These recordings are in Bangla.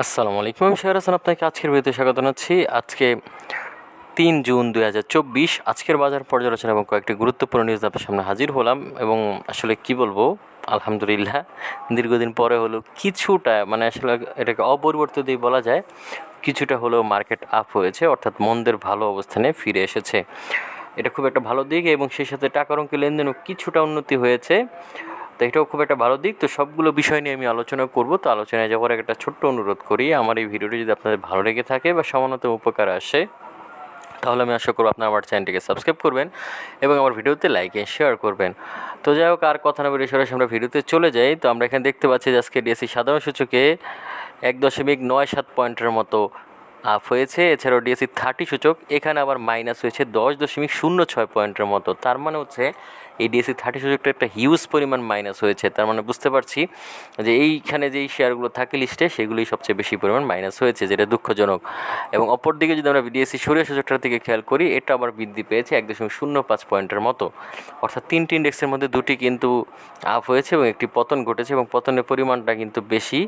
আসসালামু আলাইকুম। আমি শেয়ার হাসান আপনাকে আজকের ভিডিওতে স্বাগত জানাচ্ছি। আজকে তিন জুন দুই হাজার চব্বিশ, আজকের বাজার পর্যালোচনা এবং কয়েকটি গুরুত্বপূর্ণ নিউজ আপনার সামনে হাজির হলাম এবং আসলে কি বলব, আলহামদুলিল্লাহ, দীর্ঘদিন পরে হলো কিছুটা মানে আসলে এটাকে অপরিবর্তিতই বলা যায়, কিছুটা হলেও মার্কেট আপ হয়েছে, অর্থাৎ মন্দের ভালো অবস্থানে ফিরে এসেছে। এটা খুব একটা ভালো দিক এবং সেই সাথে টাকার অঙ্কে লেনদেনও কিছুটা উন্নতি হয়েছে। তো এটাও খুব একটা ভালো দিক। তো সবগুলো বিষয় নিয়ে আমি আলোচনা করব। তো আলোচনায় যাওয়ার একটা ছোট্ট অনুরোধ করি, আমার এই ভিডিওটি যদি আপনাদের ভালো লেগে থাকে বা সামান্যতম উপকার আসে, তাহলে আমি আশা করব আপনার আমার চ্যানেলটিকে সাবস্ক্রাইব করবেন এবং আমার ভিডিওতে লাইক এন্ড শেয়ার করবেন। তো যাই হোক, আর কথা না বলে সরাসরি আমরা ভিডিওতে চলে যাই। তো আমরা এখানে দেখতে পাচ্ছি যে আজকে ডিএসসি সাধারণ সূচকে এক দশমিক নয় সাত পয়েন্টের মতো আপ হয়েছে। এছাড়াও ডিএসসি থার্টি সূচক, এখানে আবার মাইনাস হয়েছে দশ দশমিক শূন্য ছয় পয়েন্টের মতো। তার মানে হচ্ছে এই ডিএসসি থার্টি সূচকটা একটা হিউজ পরিমাণ মাইনাস হয়েছে। তার মানে বুঝতে পারছি যে এইখানে যেই শেয়ারগুলো থাকে লিস্টে সেগুলোই সবচেয়ে বেশি পরিমাণ মাইনাস হয়েছে, যেটা দুঃখজনক। এবং অপরদিকে যদি আমরা ডিএসসি সরিয়ে সূচকটার দিকে খেয়াল করি, এটা আবার বৃদ্ধি পেয়েছে এক দশমিক শূন্য পাঁচ পয়েন্টের মতো। অর্থাৎ তিনটি ইন্ডেক্সের মধ্যে দুটি কিন্তু আপ হয়েছে এবং একটি পতন ঘটেছে এবং পতনের পরিমাণটা কিন্তু বেশি।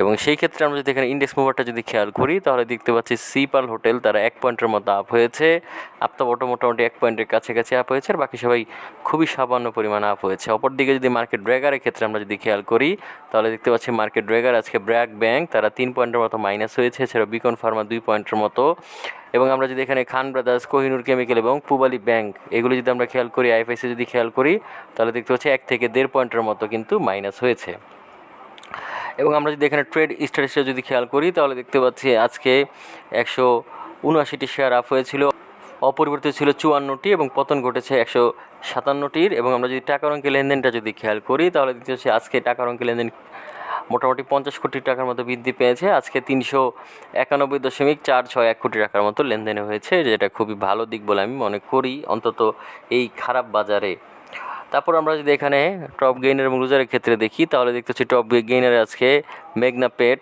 এবং সেই ক্ষেত্রে আমরা যদি এখানে ইন্ডেক্স মুভারটা যদি খেয়াল করি, তাহলে দেখতে পাচ্ছি সিপাল হোটেল তারা এক পয়েন্টের মতো আপ হয়েছে। আপতা অটো মোটামুটি এক পয়েন্টের কাছাকাছি আপ হয়েছে, আর বাকি সবাই খুবই সামান্য পরিমাণ আপ হয়েছে। অপরদিকে যদি মার্কেট ড্র্যাগারের ক্ষেত্রে আমরা যদি খেয়াল করি, তাহলে দেখতে পাচ্ছি মার্কেট ড্র্যাগার আজকে ব্র্যাক ব্যাংক তারা তিন পয়েন্টের মতো মাইনাস হয়েছে এছাড়াও বিকন ফার্মা দুই পয়েন্টের মতো। এবং আমরা যদি এখানে খান ব্রাদার্স, কোহিনুর কেমিক্যাল এবং পুবালি ব্যাংক এগুলো যদি আমরা খেয়াল করি আইএফআইসি যদি খেয়াল করি, তাহলে দেখতে পাচ্ছি এক থেকে দেড় পয়েন্টের মতো কিন্তু মাইনাস হয়েছে। এবং আমরা যদি এখানে ট্রেড স্ট্যাটাসটা যদি খেয়াল করি, তাহলে দেখতে পাচ্ছি আজকে একশো উনআশিটি শেয়ার আপ হয়েছিল। অপরিবর্তিত ছিল চুয়ান্নটি এবং পতন ঘটেছে একশো সাতান্নটির। এবং আমরা যদি টাকার অঙ্কে লেনদেনটা যদি খেয়াল করি, তাহলে দেখতে পাচ্ছি আজকে টাকার অঙ্কে লেনদেন মোটামুটি পঞ্চাশ কোটি টাকার মতো বৃদ্ধি পেয়েছে। আজকে তিনশো একানব্বই দশমিক চার ছয় এক কোটি টাকার মতো লেনদেন হয়েছে, যেটা খুবই ভালো দিক বলে আমি মনে করি। অন্তত এই খারাপ বাজারে তারপর আমরা যদি এখানে টপ গেইনার এবং লুজারের ক্ষেত্রে দেখি, তাহলে দেখতে পাচ্ছি টপ গেইনার আজকে মেঘনা পেট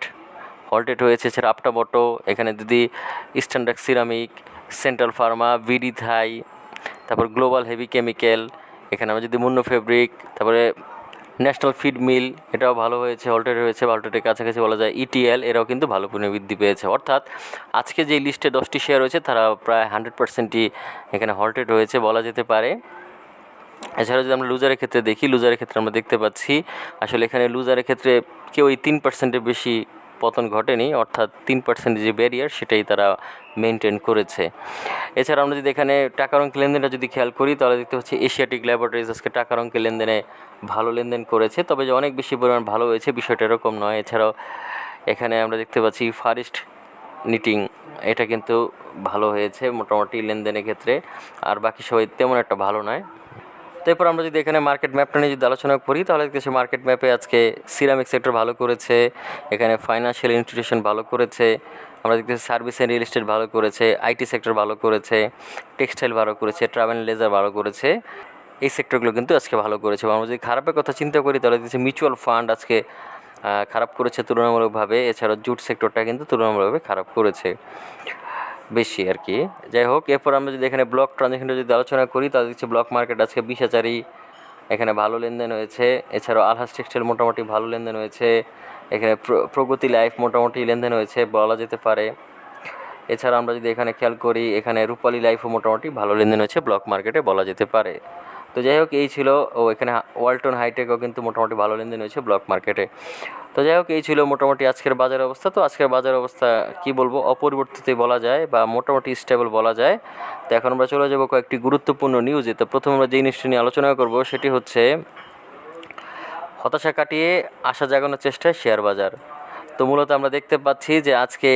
হল্টেড হয়েছে এছাড়া আপটা বটো এখানে যদি স্ট্যান্ডার্ড সিরামিক সেন্ট্রাল ফার্মা ভিডি থাই তারপর গ্লোবাল হেভি কেমিক্যাল এখানে আমরা যদি মুন্নো ফেব্রিক তারপরে ন্যাশনাল ফিড মিল এটাও ভালো হয়েছে হল্টেড হয়েছে হল্টেডের কাছাকাছি বলা যায় ইটিএল এরাও কিন্তু ভালো পরিমাণে বৃদ্ধি পেয়েছে। অর্থাৎ আজকে যে লিস্টে দশটি শেয়ার রয়েছে, তারা প্রায় হান্ড্রেড পার্সেন্টই এখানে হল্টেড হয়েছে বলা যেতে পারে। এছাড়াও যদি আমরা লুজারের ক্ষেত্রে দেখি লুজারের ক্ষেত্রে আমরা দেখতে পাচ্ছি, আসলে এখানে লুজারের ক্ষেত্রে কেউ এই তিন পার্সেন্টের বেশি পতন ঘটেনি, অর্থাৎ তিন পার্সেন্ট যে ব্যারিয়ার সেটাই তারা মেনটেন করেছে। এছাড়া আমরা যদি এখানে টাকার অঙ্ক লেনদেনটা যদি খেয়াল করি, তাহলে দেখতে পাচ্ছি এশিয়াটিক ল্যাবরেটরিজ আজকে টাকার অঙ্কে লেনদেনে ভালো লেনদেন করেছে, তবে যে অনেক বেশি পরিমাণ ভালো হয়েছে বিষয়টা এরকম নয়। এছাড়াও এখানে আমরা দেখতে পাচ্ছি ফারেস্ট নিটিং এটা কিন্তু ভালো হয়েছে মোটামুটি লেনদেনের ক্ষেত্রে, আর বাকি সবাই তেমন একটা ভালো নয়। তারপর আমরা যদি এখানে মার্কেট ম্যাপটা নিয়ে যদি আলোচনা করি, তাহলে দেখতেছি মার্কেট ম্যাপে আজকে সিরামিক সেক্টর ভালো করেছে, এখানে ফাইন্যান্সিয়াল ইনস্টিটিউশন ভালো করেছে, আমরা দেখতেছি সার্ভিস অ্যান্ড রিয়েল এস্টেট ভালো করেছে আইটি সেক্টর ভালো করেছে টেক্সটাইল ভালো করেছে ট্রাভেল লেজার ভালো করেছে, এই সেক্টরগুলো কিন্তু আজকে ভালো করেছে। আমরা যদি খারাপের কথা চিন্তা করি, তাহলে দেখছি মিউচুয়াল ফান্ড আজকে খারাপ করেছে তুলনামূলকভাবে, এছাড়াও জুট সেক্টরটা কিন্তু তুলনামূলকভাবে খারাপ করেছে। বেশি আর কি। যাই হোক, এরপর আমরা যদি এখানে ব্লক ট্রানজ্যাকশনটা যদি আলোচনা করি, তাহলে দেখছি ব্লক মার্কেট আজকে বিশ হাজারই এখানে ভালো লেনদেন হয়েছে। এছাড়াও আলহাস টেক্সটাইল মোটামুটি ভালো লেনদেন হয়েছে। এখানে প্র- প্রগতি লাইফ মোটামুটি লেনদেন হয়েছে, বলা যেতে পারে। এছাড়া আমরা যদি এখানে খেয়াল করি, এখানে রূপালী লাইফও মোটামুটি ভালো লেনদেন হয়েছে ব্লক মার্কেটে বলা যেতে পারে। তো যাই হোক, এই ছিল, ও এখানে ওয়ালটন হাইটেকও কিন্তু মোটামুটি ভালো লেনদেন হয়েছে ব্লক মার্কেটে। তো যাই হোক, এই ছিল মোটামুটি আজকের বাজার অবস্থা। তো আজকের বাজার অবস্থা কি বলব অপরিবর্তিতই বলা যায় বা মোটামুটি স্টেবল বলা যায়। তো এখন আমরা চলে যাব কয়েকটি গুরুত্বপূর্ণ নিউজে তো প্রথম আমরা যে নিউজটি নিয়ে আলোচনা করব, সেটি হচ্ছে হতাশা কাটিয়ে আশা জাগানোর চেষ্টায় শেয়ার বাজার। তো মূলত আমরা দেখতে পাচ্ছি যে আজকে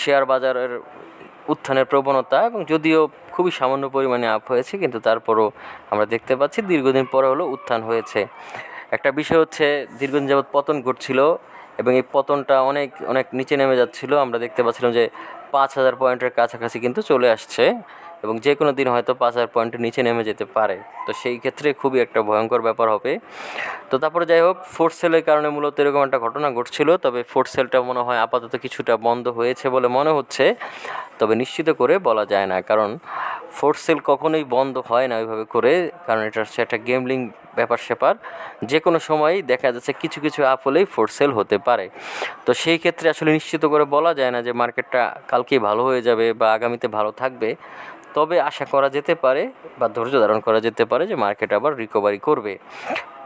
শেয়ার বাজারের উত্থানের প্রবণতা এবং যদিও খুবই সামান্য পরিমাণে আপ হয়েছে, কিন্তু তারপরও আমরা দেখতে পাচ্ছি দীর্ঘদিন পরে হলো উত্থান হয়েছে। একটা বিষয় হচ্ছে, দীর্ঘদিন যাবৎ পতন ঘটছিল এবং এই পতনটা অনেক অনেক নিচে নেমে যাচ্ছিল। আমরা দেখতে পাচ্ছিলাম যে পাঁচ হাজার পয়েন্টের কাছাকাছি কিন্তু চলে আসছে এবং যে কোনো দিন হয়তো পাঁচ হাজার পয়েন্টের নিচে নেমে যেতে পারে। তো সেই ক্ষেত্রে খুবই একটা ভয়ঙ্কর ব্যাপার হবে। তো তারপরে যাই হোক ফোর্থ সেলের কারণে মূলত এরকম একটা ঘটনা ঘটছিল, তবে ফোর্থ সেলটা মনে হয় আপাতত কিছুটা বন্ধ হয়েছে বলে মনে হচ্ছে। তবে নিশ্চিত করে বলা যায় না, কারণ ফোর্থ সেল কখনোই বন্ধ হয় না ওইভাবে করে, কারণ এটা হচ্ছে একটা গেমলিং ব্যাপার স্যাপার। যে কোনো সময় দেখা যাচ্ছে কিছু কিছু আপ হলেই ফোর্থ সেল হতে পারে। তো সেই ক্ষেত্রে আসলে নিশ্চিত করে বলা যায় না যে মার্কেটটা কালকেই ভালো হয়ে যাবে বা আগামীতে ভালো থাকবে। তবে আশা করা যেতে পারে বা ধৈর্য ধারণ করা যেতে পারে যে মার্কেট আবার রিকভারি করবে।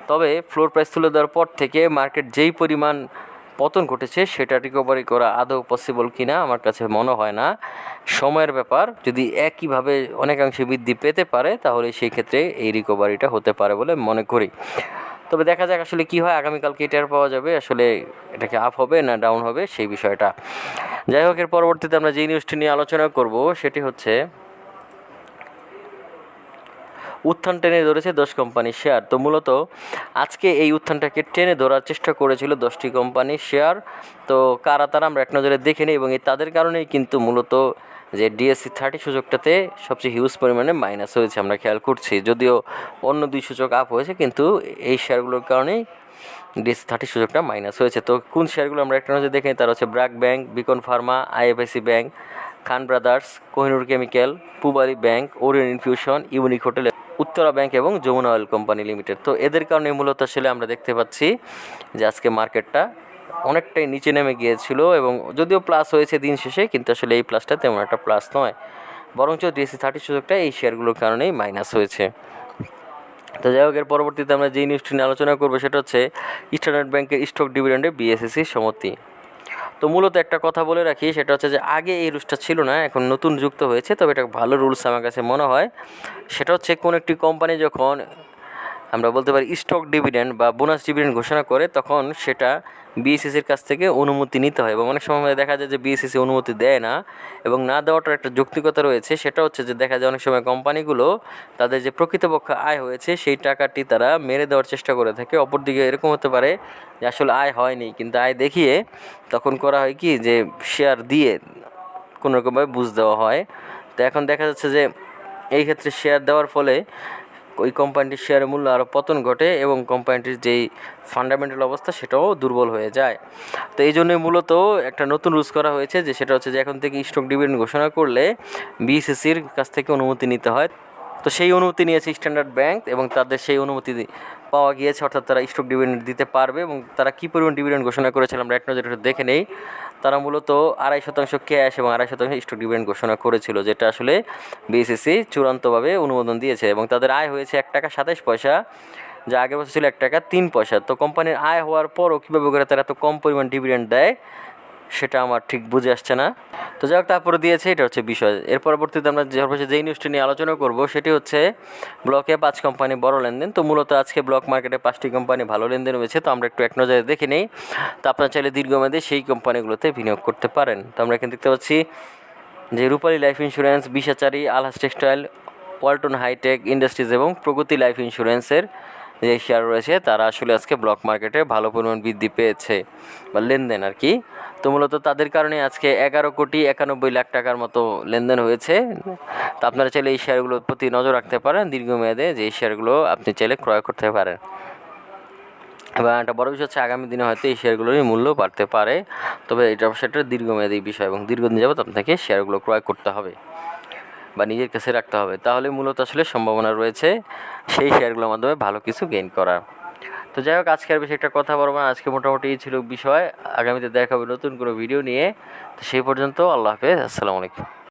তবে ফ্লোর প্রাইস তুলে দেওয়ার পর থেকে মার্কেট যেই পরিমাণ পতন ঘটেছে, সেটা রিকভারি করা আদৌ পসিবল কিনা আমার কাছে মনে হয় না। সময়ের ব্যাপার, যদি একইভাবে অনেকাংশে বৃদ্ধি পেতে পারে, তাহলে সেই ক্ষেত্রে এই রিকভারিটা হতে পারে বলে মনে করি। তবে দেখা যাক আসলে কী হয়, আগামীকালকে এটার পাওয়া যাবে, আসলে এটাকে আপ হবে না ডাউন হবে, সেই বিষয়টা। যাই হোক, এর পরবর্তীতে আমরা যেই নিউজটি নিয়ে আলোচনা করব, সেটি হচ্ছে উত্থান টেনে ধরেছে দশ কোম্পানির শেয়ার তো মূলত আজকে এই উত্থানটাকে টেনে ধরার চেষ্টা করেছিল দশটি কোম্পানির শেয়ার তো কারা তারা আমরা এক নজরে দেখে নিই এবং এই তাদের কারণেই কিন্তু মূলত যে ডিএসসি থার্টি সূচকটাতে সবচেয়ে হিউজ পরিমাণে মাইনাস হয়েছে আমরা খেয়াল করছি। যদিও অন্য দুই সূচক আপ হয়েছে, কিন্তু এই শেয়ারগুলোর কারণেই ডিএসসি থার্টি সূচকটা মাইনাস হয়েছে। তো কোন শেয়ারগুলো আমরা একটা নজরে দেখে নিই, তার হচ্ছে BRAC bank Beacon pharma IFIC bank Khan brothers Kohinoor chemical Pubali bank Orion infusion Unique hotel Uttara bank এবং যমুনা অয়েল কোম্পানি লিমিটেড তো এদের কারণে মূলত আসলে আমরা দেখতে পাচ্ছি যে আজকে মার্কেটটা অনেকটাই নিচে নেমে গিয়েছিল এবং যদিও প্লাস হয়েছে দিন শেষে, কিন্তু আসলে এই প্লাসটা তেমন একটা প্লাস নয়। বরঞ্চ ডিএসসি থার্টি সুযোগটা এই শেয়ারগুলোর কারণেই মাইনাস হয়েছে। তো যাই হোক, এর পরবর্তীতে আমরা যেই নিউজটি নিয়ে আলোচনা করব, সেটা হচ্ছে স্ট্যান্ডার্ড ব্যাংকের স্টক ডিভিডেন্ডে বিএসএসি সম্মতি তো মূলত একটা কথা বলে রাখি, সেটা হচ্ছে যে আগে এই রুলসটা ছিল না, এখন নতুন যুক্ত হয়েছে, তবে এটা ভালো রুলস আমার কাছে মনে হয়। সেটা হচ্ছে কোনো একটি কোম্পানি যখন আমরা বলতে পারি স্টক ডিভিডেন্ড বা বোনাস ডিভিডেন্ড ঘোষণা করে তখন সেটা বিএসএসির কাছ থেকে অনুমতি নিতে হয় এবং অনেক সময় দেখা যায় যে বিএসএসি অনুমতি দেয় না এবং না দেওয়াটার একটা যৌক্তিকতা রয়েছে। সেটা হচ্ছে যে দেখা যায় অনেক সময় কোম্পানিগুলো তাদের যে প্রকৃতপক্ষ আয় হয়েছে সেই টাকাটি তারা মেরে দেওয়ার চেষ্টা করে থাকে। অপরদিকে এরকম হতে পারে যে আসলে আয় হয়নি, কিন্তু আয় দেখিয়ে তখন করা হয় কি যে শেয়ার দিয়ে কোনো রকমভাবে বুঝ দেওয়া হয়। তো এখন দেখা যাচ্ছে যে এই ক্ষেত্রে শেয়ার দেওয়ার ফলে ওই কোম্পানিটির শেয়ারের মূল্য আরও পতন ঘটে এবং কোম্পানিটির যেই ফান্ডামেন্টাল অবস্থা, সেটাও দুর্বল হয়ে যায়। তো এই জন্যই মূলত একটা নতুন রুলস করা হয়েছে যে সেটা হচ্ছে যে এখন থেকে স্টক ডিভিডেন্ড ঘোষণা করলে বিসিসির কাছ থেকে অনুমতি নিতে হয়। তো সেই অনুমতি নিয়েছে স্ট্যান্ডার্ড ব্যাংক এবং তাদের সেই অনুমতি পাওয়া গিয়েছে, অর্থাৎ তারা স্টক ডিভিডেন্ড দিতে পারবে এবং তারা কী পরিমাণ ডিভিডেন্ড ঘোষণা করেছিল আমরা এক দেখে নেই। তারা মূলত আড়াই শতাংশ ক্যাশ এবং আড়াই শতাংশ স্টক ডিভিডেন্ড ঘোষণা করেছিল, যেটা আসলে বিএসএসসি চূড়ান্তভাবে অনুমোদন দিয়েছে এবং তাদের আয় হয়েছে এক টাকা সাতাশ পয়সা, যা আগের বছর ছিল এক টাকা তিন পয়সা। তো কোম্পানির আয় হওয়ার পরও কীভাবে করে তারা এত কম পরিমাণ ডিভিডেন্ড দেয় সেটা আমার ঠিক বুঝে আসছে না। তো যাই হোক, তারপরে দিয়েছে, এটা হচ্ছে বিষয়। এর পরবর্তীতে আমরা যে হচ্ছে যেই নিউজটি নিয়ে আলোচনা করব, সেটি হচ্ছে ব্লকে পাঁচ কোম্পানি বড় লেনদেন। তো মূলত আজকে ব্লক মার্কেটে পাঁচটি কোম্পানি ভালো লেনদেন হয়েছে। তো আমরা একটু এক নজরে দেখে নেই। তো আপনার চাইলে দীর্ঘমেয়াদে সেই কোম্পানিগুলোতে বিনিয়োগ করতে পারেন। তো আমরা এখানে দেখতে পাচ্ছি যে রূপালী লাইফ ইন্স্যুরেন্স বিশাচারী আলহাস textile, Walton hi tech industries এবং প্রগতি লাইফ ইন্স্যুরেন্সের যে শেয়ার রয়েছে, তারা আসলে আজকে ব্লক মার্কেটে ভালো পরিমাণ বৃদ্ধি পেয়েছে বা লেনদেন আর কি। তো মূলত তাদের কারণে আজকে এগারো কোটি একানব্বই লাখ টাকার মতো লেনদেন হয়েছে। তো আপনারা চাইলে এই শেয়ারগুলোর প্রতি নজর রাখতে পারেন দীর্ঘমেয়াদে, যে শেয়ারগুলো আপনি চাইলে ক্রয় করতে পারেন। এবং একটা বড় বিষয় হচ্ছে আগামী দিনে হয়তো এই শেয়ারগুলোরই মূল্য বাড়তে পারে। তবে এটা সেটা দীর্ঘমেয়াদী বিষয় এবং দীর্ঘদিন যাবত আপনাকে শেয়ারগুলো ক্রয় করতে হবে। বা নিজের কাছে রাখতে হবে। তাহলে মূলত আসলে সম্ভাবনা রয়েছে সেই শেয়ারগুলোর মাধ্যমে ভালো কিছু গেইন করার। তো যাই হোক, আজকে আর বেশি একটা কথা বলব না। আজকে মোটামুটি এই ছিল বিষয়। আগামীতে দেখা হবে নতুন কোনো ভিডিও নিয়ে। তো সেই পর্যন্ত আল্লাহ হাফেজ। আসসালামু আলাইকুম।